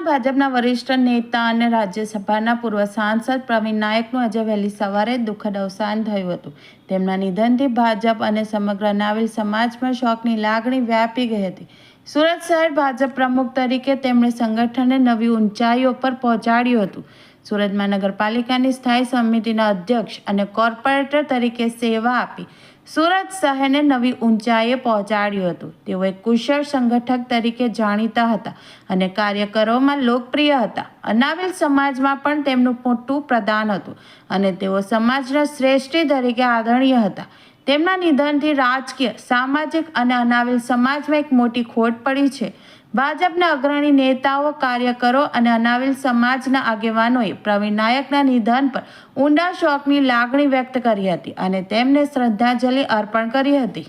ભાજપના વરિષ્ઠ નેતા અને રાજ્યસભાના પૂર્વ સાંસદ પ્રવીણ નાયકનું આજે વહેલી સવારે દુઃખદ અવસાન થયું હતું. તેમના નિધનથી ભાજપ અને સમગ્ર નાવિલ સમાજમાં શોકની લાગણી વ્યાપી ગઈ હતી. સુરત શહેર ભાજપ પ્રમુખ તરીકે તેમણે સંગઠનને નવી ઊંચાઈઓ પર પહોંચાડ્યું હતું. સુરત મહાનગરપાલિકાની સ્થાયી સમિતિના અધ્યક્ષ અને કોર્પોરેટર તરીકે સેવા આપી સુરત શહેરને નવી ઊંચાઈએ પહોંચાડ્યું હતું. તેઓ એક કુશળ સંગઠક તરીકે જાણીતા હતા અને કાર્યકરોમાં લોકપ્રિય હતા. અનાવિલ સમાજમાં પણ તેમનું મોટું પ્રદાન હતું અને તેઓ સમાજના શ્રેષ્ઠી તરીકે આદરણીય હતા. તેમના નિધનથી રાજકીય, સામાજિક અને અનાવિલ સમાજમાં એક મોટી ખોટ પડી છે. ભાજપના અગ્રણી નેતાઓ, કાર્યકરો અને અનાવિલ સમાજના આગેવાનોએ પ્રવીણ નાયકના નિધન પર ઊંડા શોકની લાગણી વ્યક્ત કરી હતી અને તેમને શ્રદ્ધાંજલિ અર્પણ કરી હતી.